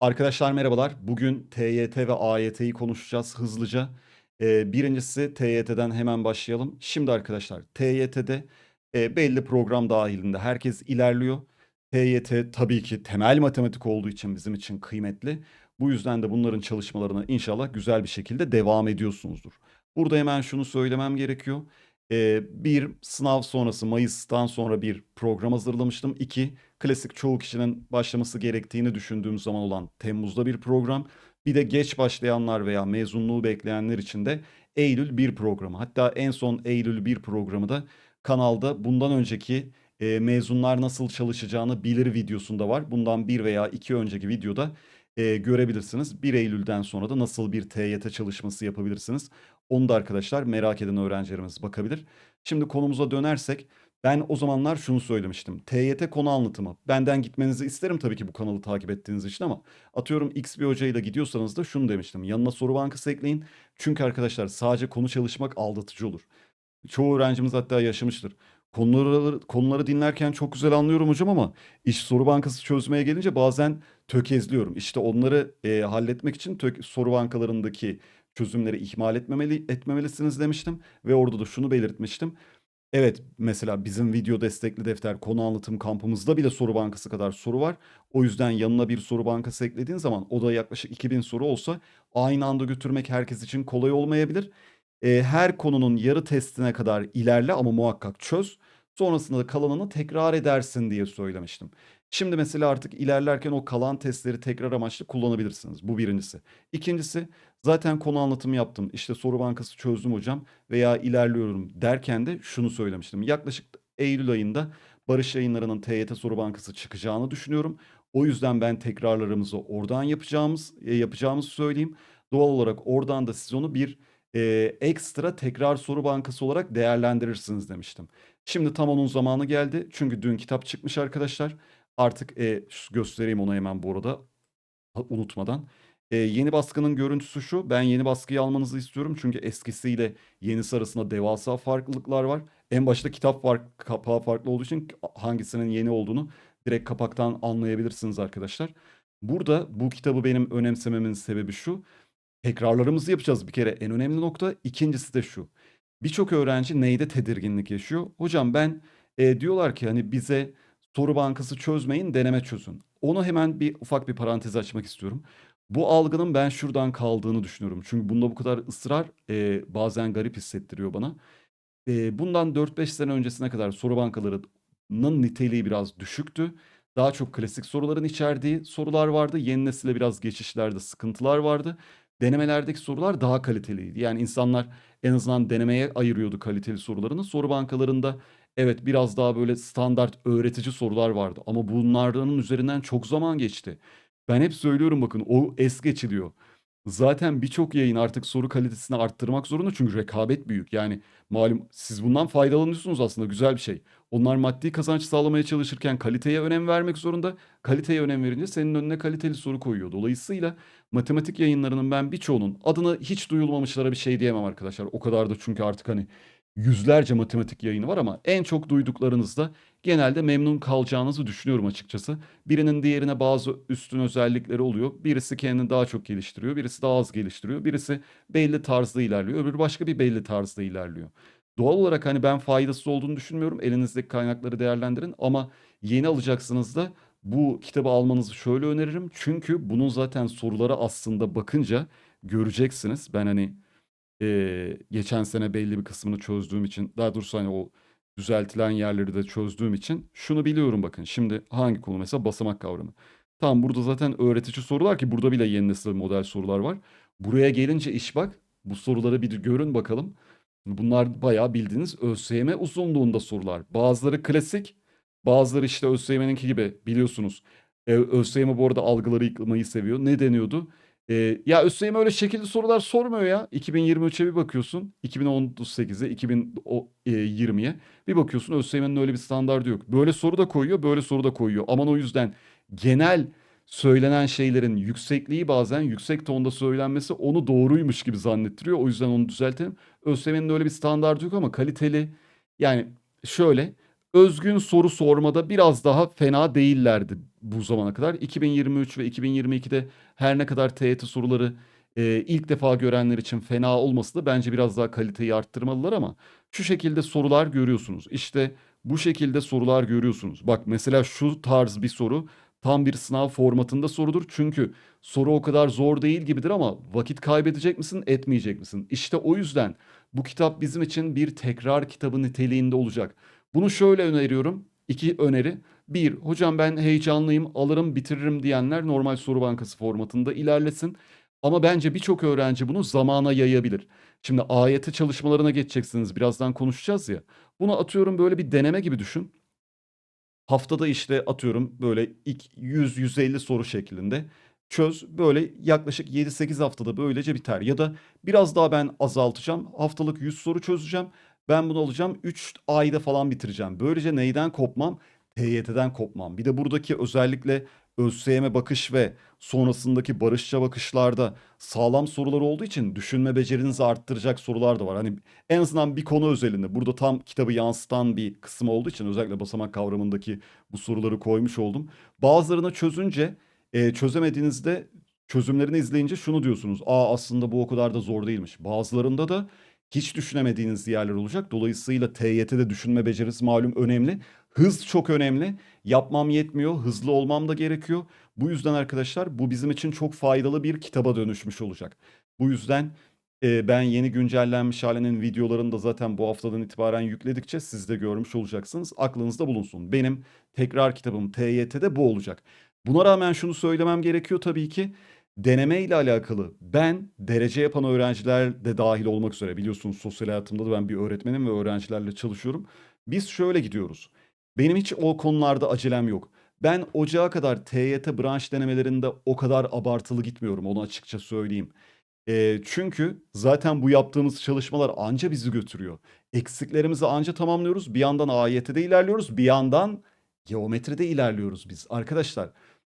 Arkadaşlar merhabalar. Bugün TYT ve AYT'yi konuşacağız hızlıca. Eee, birincisi TYT'den hemen başlayalım. Şimdi arkadaşlar TYT'de eee, belli program dahilinde herkes ilerliyor. TYT tabii ki temel matematik olduğu için bizim için kıymetli. Bu yüzden de bunların çalışmalarına inşallah güzel bir şekilde devam ediyorsunuzdur. Burada hemen şunu söylemem gerekiyor. Eee, bir sınav sonrası Mayıs'tan sonra bir program hazırlamıştım. İki klasik çoğu kişinin başlaması gerektiğini düşündüğüm zaman olan Temmuz'da bir program. Bir de geç başlayanlar veya mezunluğu bekleyenler için de Eylül 1 programı. Hatta en son Eylül 1 programı da kanalda bundan önceki e, mezunlar nasıl çalışacağını bilir videosunda var. Bundan bir veya iki önceki videoda e, görebilirsiniz. 1 Eylül'den sonra da nasıl bir TYT çalışması yapabilirsiniz. Onu da arkadaşlar merak eden öğrencilerimiz bakabilir. Şimdi konumuza dönersek ben o zamanlar şunu söylemiştim. TYT konu anlatımı. Benden gitmenizi isterim tabii ki bu kanalı takip ettiğiniz için ama atıyorum X bir hocayla gidiyorsanız da şunu demiştim. Yanına soru bankası ekleyin. Çünkü arkadaşlar sadece konu çalışmak aldatıcı olur. Çoğu öğrencimiz hatta yaşamıştır. Konuları, konuları dinlerken çok güzel anlıyorum hocam ama iş soru bankası çözmeye gelince bazen tökezliyorum. İşte onları e, halletmek için tök, soru bankalarındaki çözümleri ihmal etmemeli, etmemelisiniz demiştim. Ve orada da şunu belirtmiştim. Evet, mesela bizim video destekli defter konu anlatım kampımızda bile soru bankası kadar soru var. O yüzden yanına bir soru bankası eklediğin zaman o da yaklaşık 2000 soru olsa aynı anda götürmek herkes için kolay olmayabilir. Ee, her konunun yarı testine kadar ilerle ama muhakkak çöz. Sonrasında da kalanını tekrar edersin diye söylemiştim. Şimdi mesela artık ilerlerken o kalan testleri tekrar amaçlı kullanabilirsiniz. Bu birincisi. İkincisi zaten konu anlatımı yaptım. İşte soru bankası çözdüm hocam veya ilerliyorum derken de şunu söylemiştim. Yaklaşık Eylül ayında Barış Yayınları'nın TYT Soru Bankası çıkacağını düşünüyorum. O yüzden ben tekrarlarımızı oradan yapacağımız e, yapacağımızı söyleyeyim. Doğal olarak oradan da siz onu bir e, ekstra tekrar soru bankası olarak değerlendirirsiniz demiştim. Şimdi tam onun zamanı geldi. Çünkü dün kitap çıkmış arkadaşlar. Artık e, göstereyim onu hemen bu arada unutmadan. E, yeni baskının görüntüsü şu. Ben yeni baskıyı almanızı istiyorum. Çünkü eskisiyle yenisi arasında devasa farklılıklar var. En başta kitap fark, kapağı farklı olduğu için hangisinin yeni olduğunu direkt kapaktan anlayabilirsiniz arkadaşlar. Burada bu kitabı benim önemsememin sebebi şu. Tekrarlarımızı yapacağız bir kere en önemli nokta. İkincisi de şu. Birçok öğrenci neyde tedirginlik yaşıyor? Hocam ben e, diyorlar ki hani bize soru bankası çözmeyin deneme çözün. Onu hemen bir ufak bir parantez açmak istiyorum. Bu algının ben şuradan kaldığını düşünüyorum. Çünkü bunda bu kadar ısrar e, bazen garip hissettiriyor bana. E, bundan 4-5 sene öncesine kadar soru bankalarının niteliği biraz düşüktü. Daha çok klasik soruların içerdiği sorular vardı. Yeni nesile biraz geçişlerde sıkıntılar vardı. Denemelerdeki sorular daha kaliteliydi. Yani insanlar en azından denemeye ayırıyordu kaliteli sorularını. Soru bankalarında evet biraz daha böyle standart öğretici sorular vardı. Ama bunlardan üzerinden çok zaman geçti. Ben hep söylüyorum bakın o es geçiliyor. Zaten birçok yayın artık soru kalitesini arttırmak zorunda çünkü rekabet büyük. Yani malum siz bundan faydalanıyorsunuz aslında güzel bir şey. Onlar maddi kazanç sağlamaya çalışırken kaliteye önem vermek zorunda. Kaliteye önem verince senin önüne kaliteli soru koyuyor. Dolayısıyla matematik yayınlarının ben birçoğunun adını hiç duyulmamışlara bir şey diyemem arkadaşlar. O kadar da çünkü artık hani yüzlerce matematik yayını var ama en çok duyduklarınızda genelde memnun kalacağınızı düşünüyorum açıkçası. Birinin diğerine bazı üstün özellikleri oluyor. Birisi kendini daha çok geliştiriyor, birisi daha az geliştiriyor. Birisi belli tarzda ilerliyor, öbürü başka bir belli tarzda ilerliyor. Doğal olarak hani ben faydasız olduğunu düşünmüyorum. Elinizdeki kaynakları değerlendirin ama yeni alacaksınız da bu kitabı almanızı şöyle öneririm. Çünkü bunun zaten soruları aslında bakınca göreceksiniz. Ben hani Eee, geçen sene belli bir kısmını çözdüğüm için, daha doğrusu hani o düzeltilen yerleri de çözdüğüm için şunu biliyorum bakın. Şimdi hangi konu mesela basamak kavramı. Tamam burada zaten öğretici sorular ki burada bile yeni nesil model sorular var. Buraya gelince iş bak. Bu soruları bir görün bakalım. Bunlar bayağı bildiğiniz ÖSYM uzunluğunda sorular. Bazıları klasik, bazıları işte ÖSYM'ninki gibi biliyorsunuz. E, ÖSYM bu arada algıları yıkmayı seviyor. Ne deniyordu? Ee, ya ÖSYM öyle şekilli sorular sormuyor ya. 2023'e bir bakıyorsun, 2018'e, 2020'ye bir bakıyorsun ÖSYM'nin öyle bir standardı yok. Böyle soru da koyuyor, böyle soru da koyuyor. Aman o yüzden genel söylenen şeylerin yüksekliği bazen yüksek tonda söylenmesi onu doğruymuş gibi zannettiriyor. O yüzden onu düzeltelim. ÖSYM'nin öyle bir standardı yok ama kaliteli yani şöyle özgün soru sormada biraz daha fena değillerdi bu zamana kadar. 2023 ve 2022'de her ne kadar TYT soruları e, ilk defa görenler için fena olması da bence biraz daha kaliteyi arttırmalılar ama şu şekilde sorular görüyorsunuz. İşte bu şekilde sorular görüyorsunuz. Bak mesela şu tarz bir soru tam bir sınav formatında sorudur. Çünkü soru o kadar zor değil gibidir ama vakit kaybedecek misin, etmeyecek misin? İşte o yüzden bu kitap bizim için bir tekrar kitabı niteliğinde olacak. Bunu şöyle öneriyorum. İki öneri. Bir, hocam ben heyecanlıyım, alırım, bitiririm diyenler normal soru bankası formatında ilerlesin. Ama bence birçok öğrenci bunu zamana yayabilir. Şimdi AYT çalışmalarına geçeceksiniz. Birazdan konuşacağız ya. Bunu atıyorum böyle bir deneme gibi düşün. Haftada işte atıyorum böyle ilk 100-150 soru şeklinde çöz. Böyle yaklaşık 7-8 haftada böylece biter. Ya da biraz daha ben azaltacağım. Haftalık 100 soru çözeceğim. Ben bunu alacağım 3 ayda falan bitireceğim. Böylece neyden kopmam? TYT'den kopmam. Bir de buradaki özellikle ÖSYM bakış ve sonrasındaki barışça bakışlarda sağlam sorular olduğu için düşünme becerinizi arttıracak sorular da var. Hani en azından bir konu özelinde burada tam kitabı yansıtan bir kısım olduğu için özellikle basamak kavramındaki bu soruları koymuş oldum. Bazılarını çözünce e, çözemediğinizde çözümlerini izleyince şunu diyorsunuz. Aa aslında bu o kadar da zor değilmiş. Bazılarında da hiç düşünemediğiniz yerler olacak. Dolayısıyla TYT'de düşünme becerisi malum önemli. Hız çok önemli. Yapmam yetmiyor. Hızlı olmam da gerekiyor. Bu yüzden arkadaşlar bu bizim için çok faydalı bir kitaba dönüşmüş olacak. Bu yüzden e, ben yeni güncellenmiş halinin videolarını da zaten bu haftadan itibaren yükledikçe siz de görmüş olacaksınız. Aklınızda bulunsun. Benim tekrar kitabım TYT'de bu olacak. Buna rağmen şunu söylemem gerekiyor tabii ki. Deneme ile alakalı ben derece yapan öğrenciler de dahil olmak üzere biliyorsunuz sosyal hayatımda da ben bir öğretmenim ve öğrencilerle çalışıyorum. Biz şöyle gidiyoruz. Benim hiç o konularda acelem yok. Ben ocağa kadar TYT branş denemelerinde o kadar abartılı gitmiyorum onu açıkça söyleyeyim. Eee, çünkü zaten bu yaptığımız çalışmalar anca bizi götürüyor. Eksiklerimizi anca tamamlıyoruz. Bir yandan AYT'de ilerliyoruz. Bir yandan geometride ilerliyoruz biz. Arkadaşlar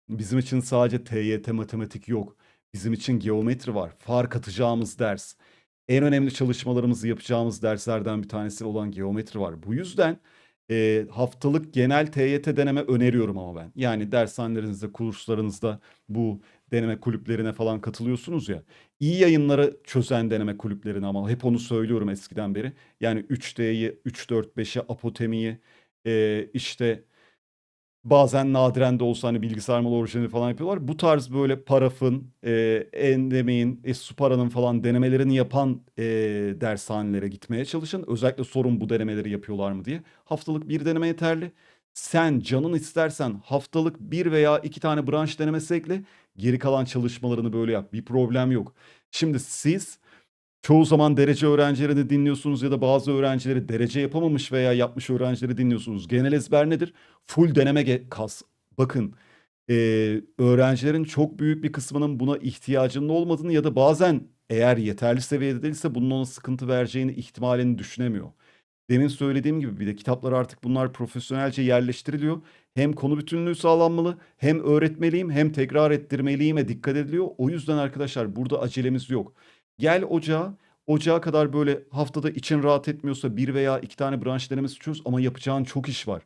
bizim için sadece TYT matematik yok. Bizim için geometri var. Fark atacağımız ders. En önemli çalışmalarımızı yapacağımız derslerden bir tanesi olan geometri var. Bu yüzden e, haftalık genel TYT deneme öneriyorum ama ben. Yani dershanelerinizde, kurslarınızda bu deneme kulüplerine falan katılıyorsunuz ya. İyi yayınları çözen deneme kulüplerine ama hep onu söylüyorum eskiden beri. Yani 3D'yi, 3-4-5'i, apotemiyi, e, işte bazen nadiren de olsa hani bilgisayar malı orijinali falan yapıyorlar. Bu tarz böyle parafın, e, endemeyin, e, Supara'nın falan denemelerini yapan e, dershanelere gitmeye çalışın. Özellikle sorun bu denemeleri yapıyorlar mı diye. Haftalık bir deneme yeterli. Sen canın istersen haftalık bir veya iki tane branş denemesi ekle. Geri kalan çalışmalarını böyle yap. Bir problem yok. Şimdi siz çoğu zaman derece öğrencilerini dinliyorsunuz ya da bazı öğrencileri derece yapamamış veya yapmış öğrencileri dinliyorsunuz. Genel ezber nedir? Full deneme kas. Bakın eee, öğrencilerin çok büyük bir kısmının buna ihtiyacının olmadığını ya da bazen eğer yeterli seviyede değilse bunun ona sıkıntı vereceğini ihtimalini düşünemiyor. Demin söylediğim gibi bir de kitaplar artık bunlar profesyonelce yerleştiriliyor. Hem konu bütünlüğü sağlanmalı, hem öğretmeliyim, hem tekrar ettirmeliyime dikkat ediliyor. O yüzden arkadaşlar burada acelemiz yok. Gel ocağa, ocağa kadar böyle haftada için rahat etmiyorsa bir veya iki tane branş denemesi çöz ama yapacağın çok iş var.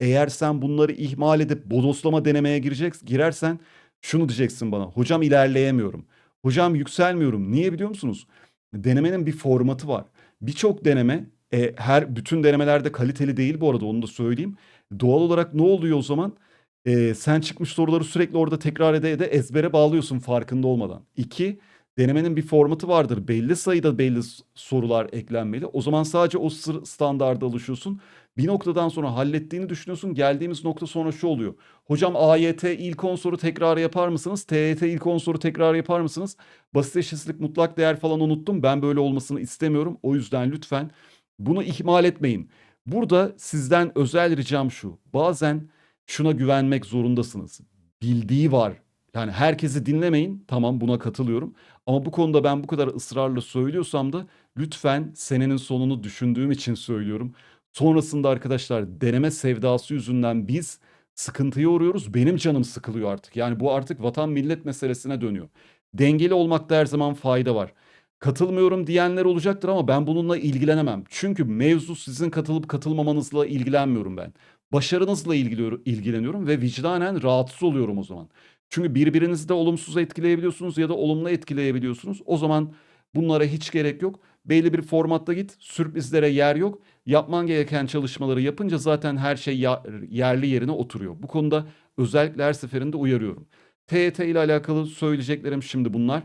Eğer sen bunları ihmal edip bodoslama denemeye girecek, girersen şunu diyeceksin bana. Hocam ilerleyemiyorum. Hocam yükselmiyorum. Niye biliyor musunuz? Denemenin bir formatı var. Birçok deneme e, her bütün denemelerde kaliteli değil bu arada onu da söyleyeyim. Doğal olarak ne oluyor o zaman? E, sen çıkmış soruları sürekli orada tekrar ede ede ezbere bağlıyorsun farkında olmadan. İki, denemenin bir formatı vardır. Belli sayıda belli sorular eklenmeli. O zaman sadece o standarda alışıyorsun. Bir noktadan sonra hallettiğini düşünüyorsun. Geldiğimiz nokta sonra şu oluyor. Hocam AYT ilk 10 soru tekrar yapar mısınız? TYT ilk 10 soru tekrar yapar mısınız? Basit eşitsizlik mutlak değer falan unuttum. Ben böyle olmasını istemiyorum. O yüzden lütfen bunu ihmal etmeyin. Burada sizden özel ricam şu. Bazen şuna güvenmek zorundasınız. Bildiği var. Yani herkesi dinlemeyin. Tamam buna katılıyorum. Ama bu konuda ben bu kadar ısrarla söylüyorsam da lütfen senenin sonunu düşündüğüm için söylüyorum. Sonrasında arkadaşlar deneme sevdası yüzünden biz sıkıntıya uğruyoruz. Benim canım sıkılıyor artık. Yani bu artık vatan millet meselesine dönüyor. Dengeli olmakta her zaman fayda var. Katılmıyorum diyenler olacaktır ama ben bununla ilgilenemem. Çünkü mevzu sizin katılıp katılmamanızla ilgilenmiyorum ben. Başarınızla ilgileniyorum ve vicdanen rahatsız oluyorum o zaman. Çünkü birbirinizi de olumsuz etkileyebiliyorsunuz ya da olumlu etkileyebiliyorsunuz. O zaman bunlara hiç gerek yok. Belli bir formatta git. Sürprizlere yer yok. Yapman gereken çalışmaları yapınca zaten her şey yerli yerine oturuyor. Bu konuda özellikle her seferinde uyarıyorum. TYT ile alakalı söyleyeceklerim şimdi bunlar.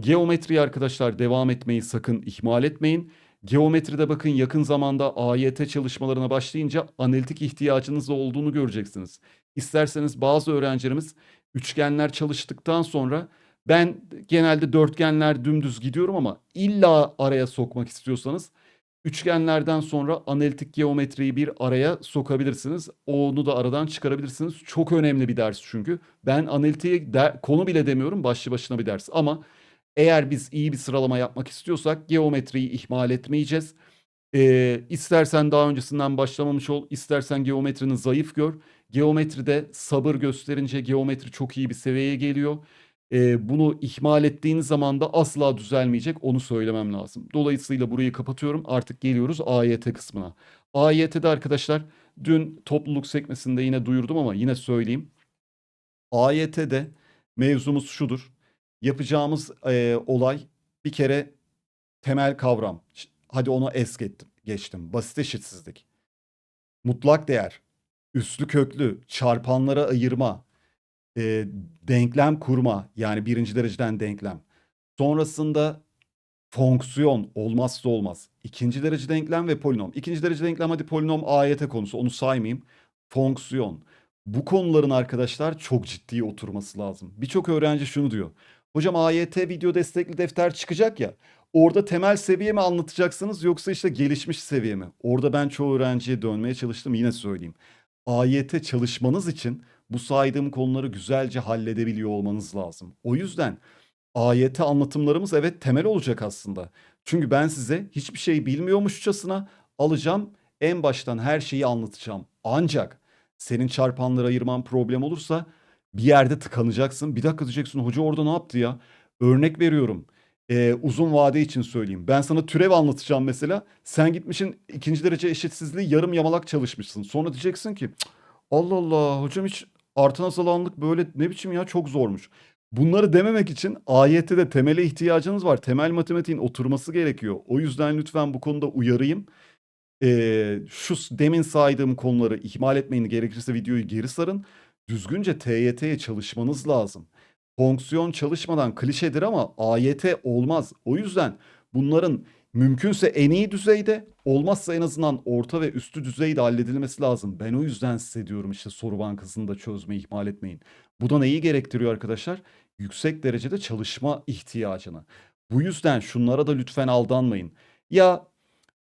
Geometri arkadaşlar devam etmeyi sakın ihmal etmeyin. Geometride bakın yakın zamanda AYT çalışmalarına başlayınca analitik ihtiyacınız olduğunu göreceksiniz. İsterseniz bazı öğrencilerimiz üçgenler çalıştıktan sonra ben genelde dörtgenler dümdüz gidiyorum ama illa araya sokmak istiyorsanız üçgenlerden sonra analitik geometriyi bir araya sokabilirsiniz. Onu da aradan çıkarabilirsiniz. Çok önemli bir ders çünkü. Ben analitiğe de- konu bile demiyorum başlı başına bir ders ama eğer biz iyi bir sıralama yapmak istiyorsak geometriyi ihmal etmeyeceğiz. Ee, istersen daha öncesinden başlamamış ol, istersen geometrini zayıf gör. Geometride sabır gösterince geometri çok iyi bir seviyeye geliyor. Ee, bunu ihmal ettiğiniz zaman da asla düzelmeyecek, onu söylemem lazım. Dolayısıyla burayı kapatıyorum. Artık geliyoruz AYT kısmına. AYT'de arkadaşlar dün topluluk sekmesinde yine duyurdum ama yine söyleyeyim. AYT'de mevzumuz şudur. Yapacağımız eee, olay bir kere temel kavram. Hadi onu es geçtim. geçtim. Basit eşitsizlik. Mutlak değer. Üslü köklü. Çarpanlara ayırma. eee, denklem kurma. Yani birinci dereceden denklem. Sonrasında fonksiyon olmazsa olmaz. İkinci derece denklem ve polinom. İkinci derece denklem hadi polinom AYT konusu onu saymayayım. Fonksiyon. Bu konuların arkadaşlar çok ciddi oturması lazım. Birçok öğrenci şunu diyor. Hocam AYT video destekli defter çıkacak ya. Orada temel seviye mi anlatacaksınız yoksa işte gelişmiş seviye mi? Orada ben çoğu öğrenciye dönmeye çalıştım yine söyleyeyim. AYT çalışmanız için bu saydığım konuları güzelce halledebiliyor olmanız lazım. O yüzden AYT anlatımlarımız evet temel olacak aslında. Çünkü ben size hiçbir şey bilmiyormuşçasına alacağım en baştan her şeyi anlatacağım. Ancak senin çarpanları ayırman problem olursa bir yerde tıkanacaksın. Bir dakika diyeceksin hoca orada ne yaptı ya? Örnek veriyorum. Ee, uzun vade için söyleyeyim. Ben sana türev anlatacağım mesela. Sen gitmişsin ikinci derece eşitsizliği yarım yamalak çalışmışsın. Sonra diyeceksin ki "Cık, Allah Allah hocam hiç artı azalanlık böyle ne biçim ya çok zormuş. Bunları dememek için AYT'de temele ihtiyacınız var. Temel matematiğin oturması gerekiyor. O yüzden lütfen bu konuda uyarayım. Ee, şu demin saydığım konuları ihmal etmeyin. Gerekirse videoyu geri sarın. Düzgünce TYT'ye çalışmanız lazım. Fonksiyon çalışmadan klişedir ama AYT olmaz. O yüzden bunların mümkünse en iyi düzeyde, olmazsa en azından orta ve üstü düzeyde halledilmesi lazım. Ben o yüzden size diyorum işte soru bankasını da çözmeyi ihmal etmeyin. Bu da neyi gerektiriyor arkadaşlar? Yüksek derecede çalışma ihtiyacını. Bu yüzden şunlara da lütfen aldanmayın. Ya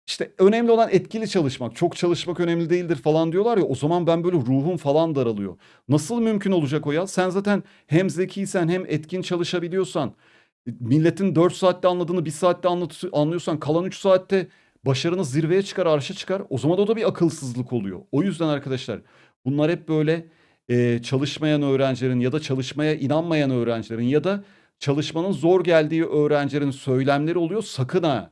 işte önemli olan etkili çalışmak. Çok çalışmak önemli değildir falan diyorlar ya. O zaman ben böyle ruhum falan daralıyor. Nasıl mümkün olacak o ya? Sen zaten hem zekiysen hem etkin çalışabiliyorsan, milletin 4 saatte anladığını 1 saatte anlat anlıyorsan kalan 3 saatte başarınız zirveye çıkar, arşa çıkar. O zaman o da bir akılsızlık oluyor. O yüzden arkadaşlar bunlar hep böyle e, çalışmayan öğrencilerin ya da çalışmaya inanmayan öğrencilerin ya da çalışmanın zor geldiği öğrencilerin söylemleri oluyor. Sakın ha.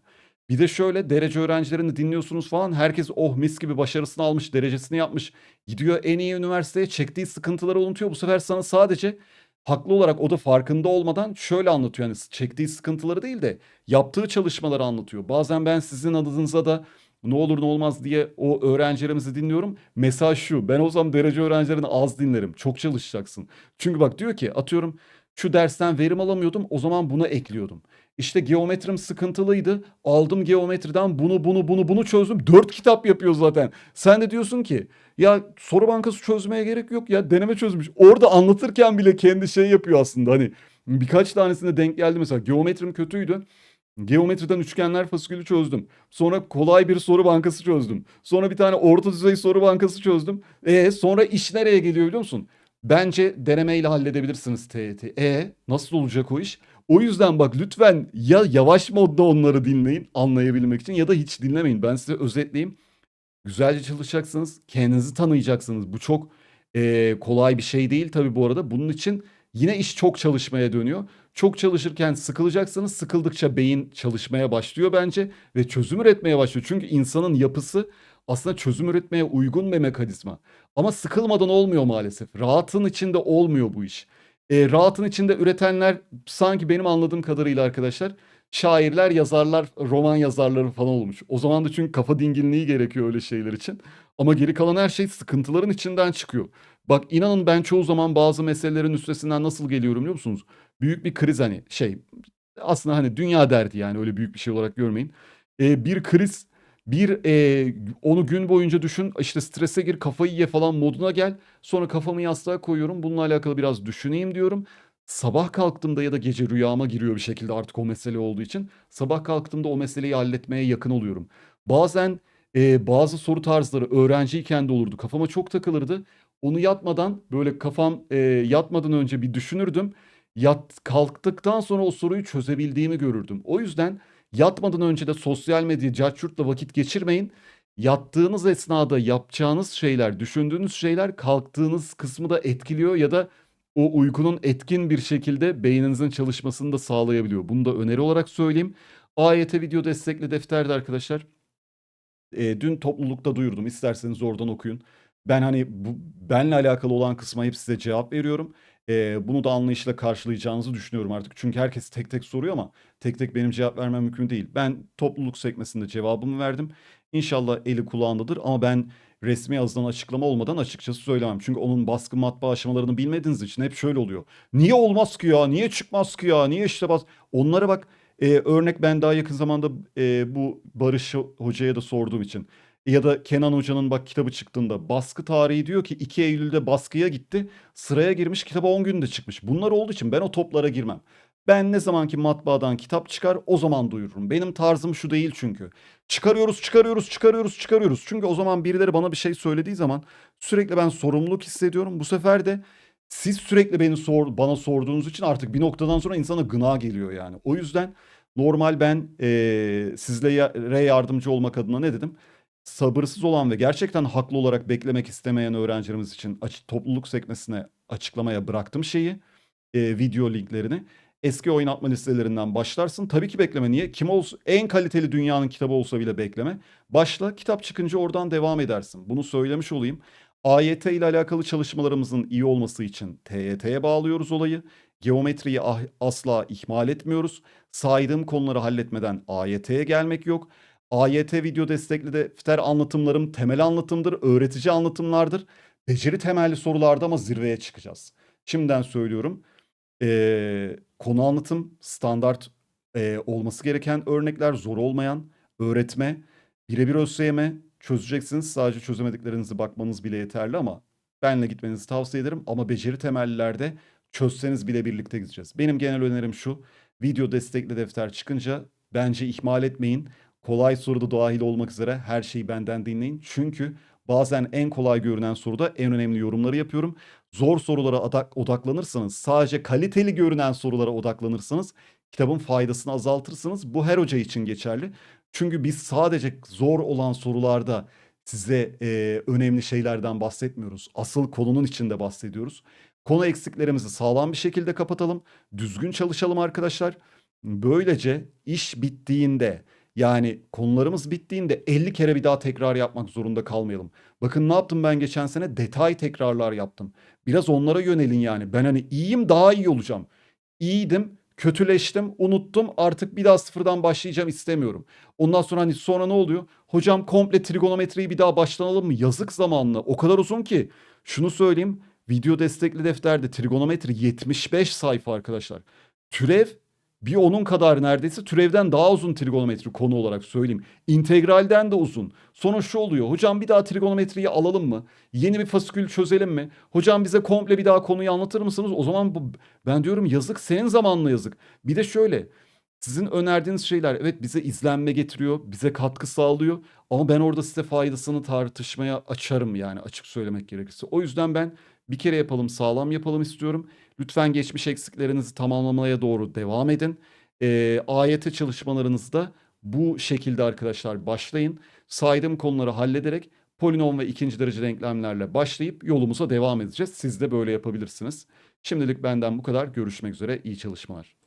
Bir de şöyle derece öğrencilerini dinliyorsunuz falan. Herkes oh mis gibi başarısını almış, derecesini yapmış. Gidiyor en iyi üniversiteye çektiği sıkıntıları unutuyor. Bu sefer sana sadece haklı olarak o da farkında olmadan şöyle anlatıyor. Yani çektiği sıkıntıları değil de yaptığı çalışmaları anlatıyor. Bazen ben sizin adınıza da ne olur ne olmaz diye o öğrencilerimizi dinliyorum. Mesaj şu. Ben o zaman derece öğrencilerini az dinlerim. Çok çalışacaksın. Çünkü bak diyor ki atıyorum şu dersten verim alamıyordum. O zaman buna ekliyordum. İşte geometrim sıkıntılıydı. Aldım geometriden bunu bunu bunu bunu çözdüm. Dört kitap yapıyor zaten. Sen de diyorsun ki ya soru bankası çözmeye gerek yok ya deneme çözmüş. Orada anlatırken bile kendi şey yapıyor aslında. Hani birkaç tanesine denk geldi mesela. Geometrim kötüydü. Geometriden üçgenler fasikülü çözdüm. Sonra kolay bir soru bankası çözdüm. Sonra bir tane orta düzey soru bankası çözdüm. E sonra iş nereye geliyor biliyor musun? Bence denemeyle halledebilirsiniz TYT. E nasıl olacak o iş? O yüzden bak lütfen ya yavaş modda onları dinleyin anlayabilmek için ya da hiç dinlemeyin. Ben size özetleyeyim. Güzelce çalışacaksınız. Kendinizi tanıyacaksınız. Bu çok eee, kolay bir şey değil tabii bu arada. Bunun için yine iş çok çalışmaya dönüyor. Çok çalışırken sıkılacaksınız. Sıkıldıkça beyin çalışmaya başlıyor bence ve çözüm üretmeye başlıyor. Çünkü insanın yapısı aslında çözüm üretmeye uygun bir mekanizma. Ama sıkılmadan olmuyor maalesef. Rahatın içinde olmuyor bu iş. E, rahatın içinde üretenler sanki benim anladığım kadarıyla arkadaşlar şairler, yazarlar, roman yazarları falan olmuş. O zaman da çünkü kafa dinginliği gerekiyor öyle şeyler için. Ama geri kalan her şey sıkıntıların içinden çıkıyor. Bak inanın ben çoğu zaman bazı meselelerin üstesinden nasıl geliyorum biliyor musunuz? Büyük bir kriz hani şey aslında hani dünya derdi yani öyle büyük bir şey olarak görmeyin. Ee, bir kriz bir e, onu gün boyunca düşün işte strese gir kafayı ye falan moduna gel. Sonra kafamı yastığa koyuyorum bununla alakalı biraz düşüneyim diyorum. Sabah kalktığımda ya da gece rüyama giriyor bir şekilde artık o mesele olduğu için. Sabah kalktığımda o meseleyi halletmeye yakın oluyorum. Bazen e, bazı soru tarzları öğrenciyken de olurdu. Kafama çok takılırdı. Onu yatmadan böyle kafam e, yatmadan önce bir düşünürdüm. Yat kalktıktan sonra o soruyu çözebildiğimi görürdüm. O yüzden yatmadan önce de sosyal medya, carçurtla vakit geçirmeyin. Yattığınız esnada yapacağınız şeyler, düşündüğünüz şeyler kalktığınız kısmı da etkiliyor ya da o uykunun etkin bir şekilde beyninizin çalışmasını da sağlayabiliyor. Bunu da öneri olarak söyleyeyim. AYT video destekli defterde arkadaşlar. E, dün toplulukta duyurdum. İsterseniz oradan okuyun. Ben hani bu benle alakalı olan kısma hep size cevap veriyorum. E, bunu da anlayışla karşılayacağınızı düşünüyorum artık. Çünkü herkes tek tek soruyor ama tek tek benim cevap vermem mümkün değil. Ben topluluk sekmesinde cevabımı verdim. İnşallah eli kulağındadır ama ben resmi yazıdan açıklama olmadan açıkçası söylemem. Çünkü onun baskı matbaa aşamalarını bilmediğiniz için hep şöyle oluyor. Niye olmaz ki ya? Niye çıkmaz ki ya? Niye işte bas... Onlara bak e, örnek ben daha yakın zamanda e, bu Barış Hoca'ya da sorduğum için. Ya da Kenan Hoca'nın bak kitabı çıktığında baskı tarihi diyor ki 2 Eylül'de baskıya gitti. Sıraya girmiş kitaba 10 günde çıkmış. Bunlar olduğu için ben o toplara girmem. Ben ne zamanki matbaadan kitap çıkar o zaman duyururum. Benim tarzım şu değil çünkü. Çıkarıyoruz, çıkarıyoruz, çıkarıyoruz, çıkarıyoruz. Çünkü o zaman birileri bana bir şey söylediği zaman sürekli ben sorumluluk hissediyorum. Bu sefer de siz sürekli beni sor, bana sorduğunuz için artık bir noktadan sonra insana gına geliyor yani. O yüzden normal ben e, sizlere yardımcı olmak adına ne dedim? Sabırsız olan ve gerçekten haklı olarak beklemek istemeyen öğrencilerimiz için açık, topluluk sekmesine açıklamaya bıraktım şeyi, e, video linklerini. Eski oynatma listelerinden başlarsın. Tabii ki bekleme. Niye? Kim olsun en kaliteli dünyanın kitabı olsa bile bekleme. Başla kitap çıkınca oradan devam edersin. Bunu söylemiş olayım. AYT ile alakalı çalışmalarımızın iyi olması için TYT'ye bağlıyoruz olayı. Geometriyi ah- asla ihmal etmiyoruz. Saydığım konuları halletmeden AYT'ye gelmek yok. AYT video destekli defter anlatımlarım temel anlatımdır, öğretici anlatımlardır. Beceri temelli sorularda ama zirveye çıkacağız. Şimdiden söylüyorum. Ee, konu anlatım, standart e, olması gereken örnekler, zor olmayan, öğretme, birebir ÖSYM, çözeceksiniz. Sadece çözemediklerinizi bakmanız bile yeterli ama benle gitmenizi tavsiye ederim. Ama beceri temellilerde çözseniz bile birlikte gideceğiz. Benim genel önerim şu. Video destekli defter çıkınca bence ihmal etmeyin. Kolay soruda dahil olmak üzere her şeyi benden dinleyin. Çünkü bazen en kolay görünen soruda en önemli yorumları yapıyorum. Zor sorulara odaklanırsanız, sadece kaliteli görünen sorulara odaklanırsanız kitabın faydasını azaltırsınız. Bu her hoca için geçerli. Çünkü biz sadece zor olan sorularda size e, önemli şeylerden bahsetmiyoruz. Asıl konunun içinde bahsediyoruz. Konu eksiklerimizi sağlam bir şekilde kapatalım. Düzgün çalışalım arkadaşlar. Böylece iş bittiğinde yani konularımız bittiğinde 50 kere bir daha tekrar yapmak zorunda kalmayalım. Bakın ne yaptım ben geçen sene? Detay tekrarlar yaptım. Biraz onlara yönelin yani. Ben hani iyiyim daha iyi olacağım. İyiydim kötüleştim, unuttum. Artık bir daha sıfırdan başlayacağım istemiyorum. Ondan sonra hani sonra ne oluyor? Hocam komple trigonometriyi bir daha başlanalım mı? Yazık zamanla. O kadar uzun ki. Şunu söyleyeyim. Video destekli defterde trigonometri 75 sayfa arkadaşlar. Türev bir onun kadar neredeyse türevden daha uzun trigonometri konu olarak söyleyeyim. İntegralden de uzun. Sonra şu oluyor. Hocam bir daha trigonometriyi alalım mı? Yeni bir fasikül çözelim mi? Hocam bize komple bir daha konuyu anlatır mısınız? O zaman bu, ben diyorum yazık senin zamanla yazık. Bir de şöyle. Sizin önerdiğiniz şeyler evet bize izlenme getiriyor, bize katkı sağlıyor ama ben orada size faydasını tartışmaya açarım yani açık söylemek gerekirse. O yüzden ben bir kere yapalım, sağlam yapalım istiyorum. Lütfen geçmiş eksiklerinizi tamamlamaya doğru devam edin. E, AYT çalışmalarınızda bu şekilde arkadaşlar başlayın. Saydığım konuları hallederek polinom ve ikinci derece denklemlerle başlayıp yolumuza devam edeceğiz. Siz de böyle yapabilirsiniz. Şimdilik benden bu kadar. Görüşmek üzere. İyi çalışmalar.